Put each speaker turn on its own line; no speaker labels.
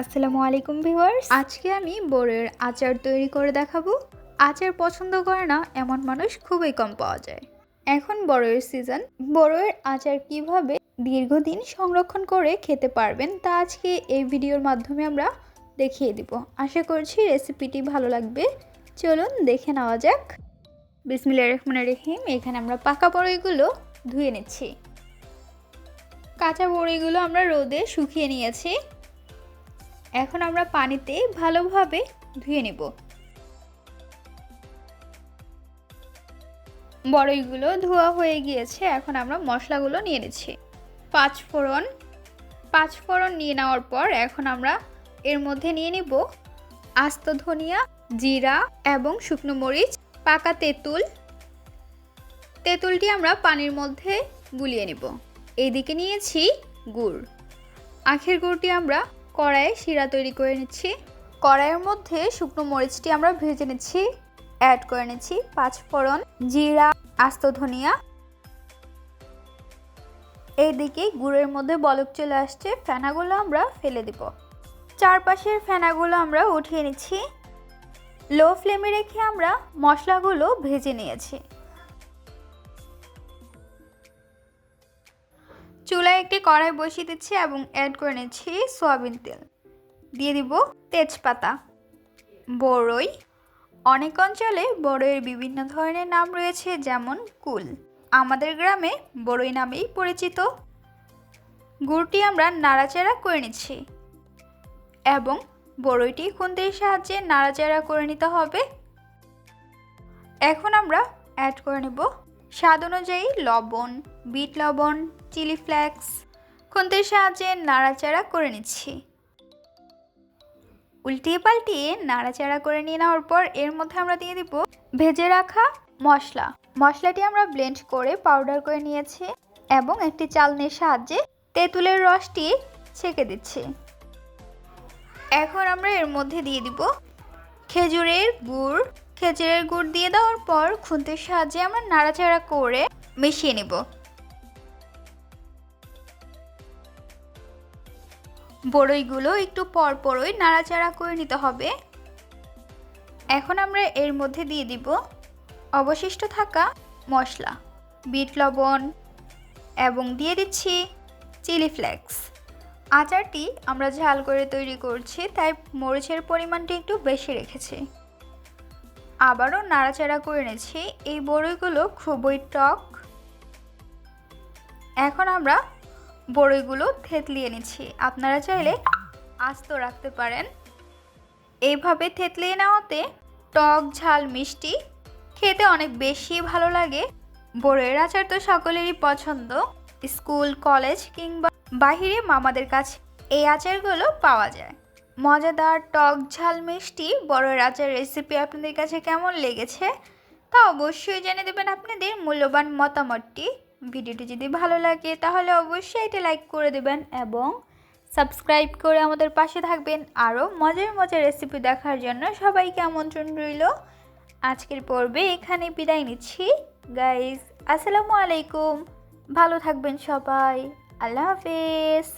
আসসালামু আলাইকুম ভিউয়ার্স। আজকে আমি বড়ের আচার তৈরি করে দেখাবো। আচার পছন্দ করে না, এমন মানুষ খুবই কম পাওয়া যায়। এখন বড়ের সিজন বড়ের আচার কীভাবে দীর্ঘদিন সংরক্ষণ করে খেতে পারবেন, তা আজকে এই ভিডিওর মাধ্যমে আমরা দেখিয়ে দিব। আশা করছি রেসিপিটি ভালো লাগবে। চলুন দেখে নেওয়া যাক। বিসমিল্লা রহমানের রহিম, এখানে আমরা পাকা বড়ইগুলো ধুয়ে নিচ্ছি। কাঁচা বড়িগুলো আমরা রোদে শুকিয়ে নিয়েছি। এখন আমরা পানিতে ভালোভাবে ধুয়ে নেব। বড়ইগুলো ধোয়া হয়ে গিয়েছে, এখন আমরা মশলাগুলো নিয়ে নিচ্ছি। পাঁচ ফোড়ন পাঁচ ফোড়ন নিয়ে নেওয়ার পর এখন আমরা এর মধ্যে নিয়ে নিব আস্ত ধনিয়া, জিরা এবং শুকনো মরিচ, পাকা তেঁতুল। তেঁতুলটি আমরা পানির মধ্যে গুলিয়ে নিব। এইদিকে নিয়েছি গুড়। আখের গুড়টি আমরা কড়াইয়ে শিরা তৈরি করে নিচ্ছি। কড়াইয়ের মধ্যে শুকনো মরিচটি আমরা ভেজে নিচ্ছি। অ্যাড করে নিচ্ছি পাঁচ ফোড়ন, জিরা, আস্ত ধনিয়া। এইদিকে গুড়ের মধ্যে বলক চলে আসছে, ফেনাগুলো আমরা ফেলে দিব। চারপাশের ফেনাগুলো আমরা উঠিয়ে নিচ্ছি। লো ফ্লেমে রেখে আমরা মশলাগুলো ভেজে নিয়েছি। একটি কড়াই বসিয়ে দিচ্ছি এবং অ্যাড করে নিচ্ছি সয়াবিন তেল। দিয়ে দিব তেজপাতা বড়ই অনেক অঞ্চলে বড়ইয়ের বিভিন্ন ধরনের নাম রয়েছে, যেমন কুল। আমাদের গ্রামে বড়ই নামেই পরিচিত। গুড়টি আমরা নাড়াচাড়া করে নিচ্ছি এবং বড়ইটি খুন্তির সাহায্যে নাড়াচাড়া করে নিতে হবে। এখন আমরা অ্যাড করে নেব স্বাদ অনুযায়ী লবণ, বিট লবণ, চিলি ফ্লেক্স, খুন্তির সাহায্যে নাড়াচাড়া করে নিচ্ছি। উল্টিয়ে পাল্টিয়ে নাড়াচাড়া করে নিয়ে নেওয়ার পর এর মধ্যে আমরা দিয়ে দিব ভেজে রাখা মশলা। মশলাটি আমরা ব্লেন্ড করে পাউডার করে নিয়েছি এবং একটি চালনির সাহায্যে তেঁতুলের রসটি ছেঁকে দিচ্ছি। এখন আমরা এর মধ্যে দিয়ে দিব খেজুরের গুড় খেজুরের গুড় দিয়ে দেওয়ার পর খুন্তির সাহায্যে আমরা নাড়াচাড়া করে মিশিয়ে নেব। বড়ইগুলো একটু পর পরই নাড়াচাড়া করে নিতে হবে। এখন আমরা এর মধ্যে দিয়ে দিব অবশিষ্ট থাকা মশলা, বিট লবণ এবং দিয়ে দিচ্ছি চিলি ফ্লেক্স। আচারটি আমরা ঝাল করে তৈরি করছি, তাই মরিচের পরিমাণটি একটু বেশি রেখেছি। আবারও নাড়াচাড়া করে নিয়েছি এই বড়ইগুলো খুবই টক। এখন আমরা বড়ইগুলো থেতলিয়ে নিচ্ছি। আপনারা চাইলে আস্ত রাখতে পারেন। এইভাবে থেতলিয়ে নেওয়াতে টক, ঝাল, মিষ্টি খেতে অনেক বেশি ভালো লাগে। বড়ের আচার তো সকলেরই পছন্দ। স্কুল, কলেজ কিংবা বাহিরে মামাদের কাছে এই আচারগুলো পাওয়া যায়। মজাদার টক ঝাল মিষ্টি বড়ের আচার রেসিপি আপনাদের কাছে কেমন লেগেছে তা অবশ্যই জেনে দেবেন আপনাদের মূল্যবান মতামতটি। ভিডিওটি যদি ভালো লাগে তাহলে অবশ্যই এটা লাইক করে দেবেন এবং সাবস্ক্রাইব করে আমাদের পাশে থাকবেন। আরও মজার মজার রেসিপি দেখার জন্য সবাইকে আমন্ত্রণ রইল। আজকের পর্বে এখানে বিদায় নিচ্ছি। গাইজ আসসালামু আলাইকুম। ভালো থাকবেন সবাই। আল্লাহ হাফেজ।